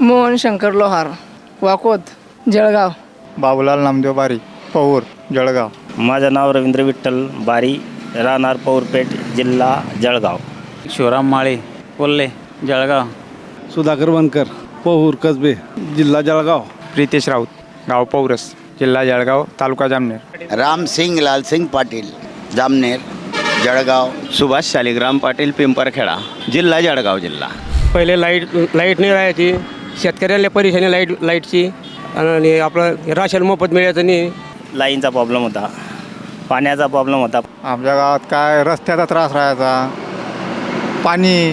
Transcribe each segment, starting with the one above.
मोहन शंकर लोहार वाकोत जळगाव. बाबूलाल नामदेव बारी पौर जळगाव. माझं नाव रवींद्र विठ्ठल बारी राहणार पौरपेठ जिल्हा जळगाव. शिवराम माळे कोल्हे जळगाव. सुधाकर वनकर पहूर कसबे जिल्हा जळगाव. प्रितेश राऊत गाव पौरस जिल्हा जळगाव तालुका जामनेर. रामसिंग लालसिंग पाटील जामनेर जळगाव. सुभाष शालिग्राम पाटील पिंपरखेडा जिल्हा जळगाव जिल्हा. पहिले लाइट लाइट नाही राहायची. शेतकऱ्याला परेशानी लाइट लाईटची आणि आपलं राशन मोफत मिळायचं नाही. लाईनचा प्रॉब्लेम होता. पाण्याचा प्रॉब्लेम होता. आमच्या गावात काय रस्त्याचा त्रास राहायचा. पाणी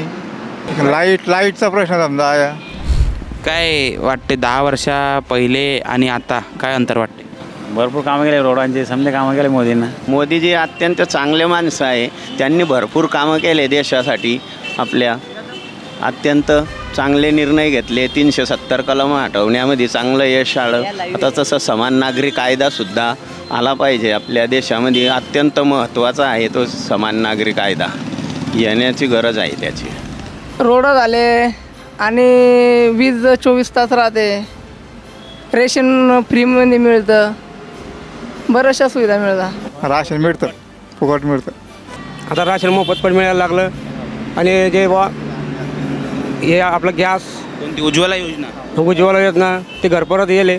लाइट लाईटचा प्रश्न समजा. काय वाटते दहा वर्षा पहिले आणि आता? काय अंतर वाटते? भरपूर कामं केले रोडांचे. समजे कामं केले मोदींना. मोदीजी अत्यंत चांगले माणसं आहे. त्यांनी भरपूर कामं केले देशासाठी. आपल्या अत्यंत चांगले निर्णय घेतले तीनशे सत्तर कलम हटवण्यामध्ये चांगलं यश आलं. आता तसं समान नागरी कायदासुद्धा आला पाहिजे. आपल्या देशामध्ये अत्यंत महत्त्वाचा आहे तो समान नागरी कायदा. येण्याची गरज आहे त्याची. रोड झाले आणि वीज चोवीस तास राहते. रेशन फ्रीमध्ये मिळतं. बऱ्याचशा सुविधा मिळतात. राशन मिळतं फुकट मिळतं. आता राशन मोफत पण मिळायला लागलं. आणि जे बा हे आपलं गॅस. कोणती? उज्ज्वला योजना. उज्ज्वला योजना. ते घरपर्यंत येले.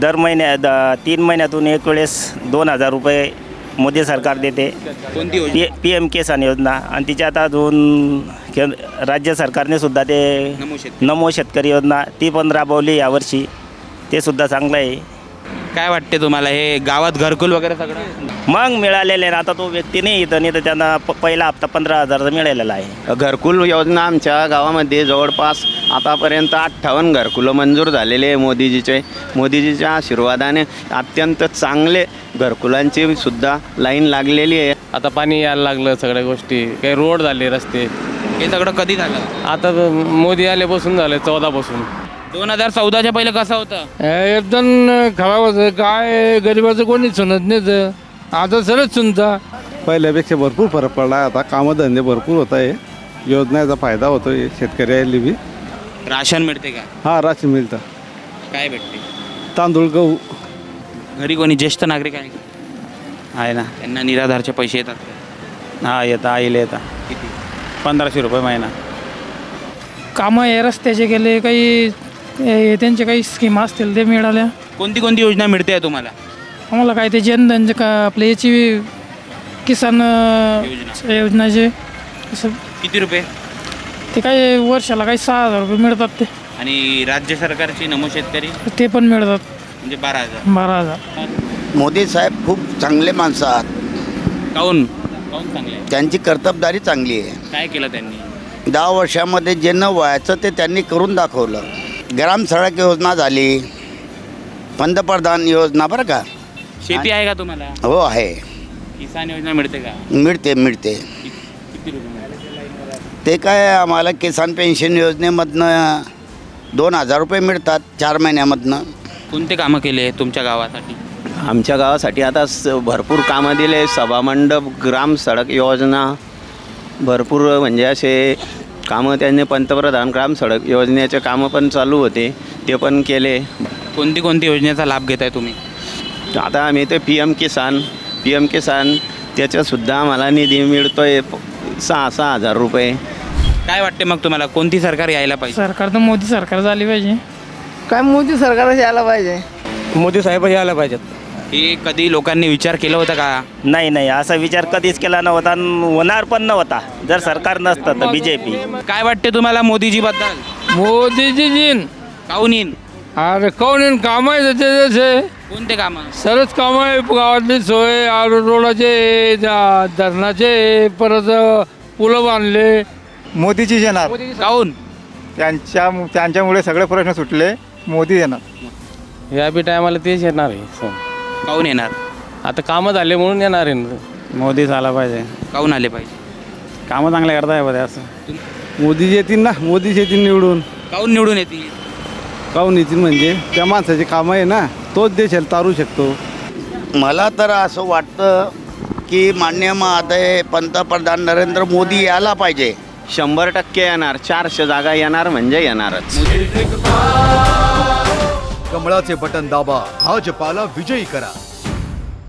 दर महिन्या द तीन महिन्यातून एक वेळेस दोन हजार रुपये मोदी सरकार देते. कोणती योजना? पी पी एम किसान योजना. आणि तिच्यात अजून केंद्र राज्य सरकारने सुद्धा ते नमो शेतकरी. नमो शेतकरी योजना ती पण राबवली यावर्षी. ते सुद्धा चांगलं आहे. काय वाटते तुम्हाला? हे गावात घरकुल वगैरे सगळं? मग मिळालेले ना. आता तो व्यक्ती नाही इथं नाही तर त्यांना प पहिला हप्ता पंधरा हजारचा मिळालेला आहे. घरकुल योजना आमच्या गावामध्ये जवळपास आतापर्यंत अठ्ठावन्न घरकुलं मंजूर झालेले आहे मोदीजीचे. मोदीजीच्या आशीर्वादाने अत्यंत चांगले घरकुलांची सुद्धा लाईन लागलेली आहे. आता पाणी यायला लागलं सगळ्या गोष्टी. काही रोड झाले रस्ते. हे सगळं कधी झालं? आता तर मोदी आल्यापासून झाले चौदापासून. दोन हजार चौदाच्या पहिले कसं होतं? एकदम खराब होतं. काय गरिबाचं कोणी सुनत नाही आता सरच सुनता. पहिल्यापेक्षा भरपूर फरक पडला. आता कामधंदे भरपूर होत आहे. योजनेचा फायदा होतो आहे शेतकऱ्याला बी. राशन मिळते का? हा राशन मिळतं. काय भेटते? तांदूळ गहू. घरी कोणी ज्येष्ठ नागरिक आहे का? आहे ना. त्यांना निराधारचे पैसे येतात का? हा येतं आईला येतं. किती? पंधराशे रुपये महिना. कामं हे रस्त्याचे केले काही हे त्यांचे काही स्कीम असतील ते मिळाल्या. कोणती कोणती योजना मिळते तुम्हाला? आम्हाला काय ते जनधन का आपल्या याची किसान योजना. योजनाचे असं. किती रुपये? ते काय वर्षाला काही सहा हजार रुपये मिळतात ते. आणि राज्य सरकारची नमो शेतकरी? ते पण मिळतात. म्हणजे बारा हजार. बारा हजार. मोदी साहेब खूप चांगले माणसं आहात. काऊन? काऊन चांगले? त्यांची कर्तबदारी चांगली आहे. काय केलं त्यांनी? दहा वर्षामध्ये जे न व्हायचं ते त्यांनी करून दाखवलं. ग्राम सडक योजना झाली. पंतप्रधान योजना बरं का? शेती आहे का तुम्हाला? हो आहे. किसान योजना मिळते का? मिळते मिळते. कि- किती रुपये मिळते ते काय आम्हाला किसान पेन्शन योजनेमधनं दोन हजार रुपये मिळतात चार महिन्यामधनं. कोणते कामं केले तुमच्या गावासाठी? आमच्या गावासाठी आता स भरपूर कामं दिले. सभामंडप ग्राम सडक योजना भरपूर म्हणजे असे कामं त्यांनी पंतप्रधान ग्राम सडक योजनेचे कामं पण चालू होते ते पण केले. कोणती कोणती योजनेचा लाभ घेताय तुम्ही? आता आम्ही ते P M Kisan P M Kisan त्याच्यासुद्धा आम्हाला निधी मिळतो आहे सहा सहा हजार रुपये. काय वाटते मग तुम्हाला? कोणती सरकार यायला पाहिजे? सरकार तर मोदी सरकार झाली पाहिजे. काय मोदी सरकारच यायला पाहिजे? मोदी साहेब यायला पाहिजेत. हे कधी लोकांनी विचार केला होता का? नाही नाही असा विचार कधीच केला नव्हता आणि होणार पण नव्हता. जर सरकार नसतं तर बी जे पी काय वाटते तुम्हाला मोदीजी बद्दल मोदीजी जीन काऊन येईन? अरे कोण काम आहे त्याचे कोणते कामं? सरच काम आहे गावातली सोय आ- रोडाचे धरणाचे परत पुलं बांधले. मोदीचीच येणार. काऊन? त्यांच्या त्यांच्यामुळे सगळे प्रश्न सुटले. मोदी येणार. या बी टायमाला तेच येणार आहे काऊन येणार? आता कामं झाले म्हणून येणार आहे मोदीच आला पाहिजे. काऊन आले पाहिजे? कामं चांगले करताय बघा असं. मोदी येतील ना मोदीच येतील निवडून. काऊन निवडून येतील? काहून येतील म्हणजे? त्या माणसाची कामं आहे ना तोच देशाला तारू शकतो. मला तर असं वाटतं की मान्य महोदय पंतप्रधान नरेंद्र मोदी यायला पाहिजे. शंभर टक्के येणार चारशे जागा येणार म्हणजे येणारच. कमळाचे बटन दाबा. भाजपाला विजयी करा.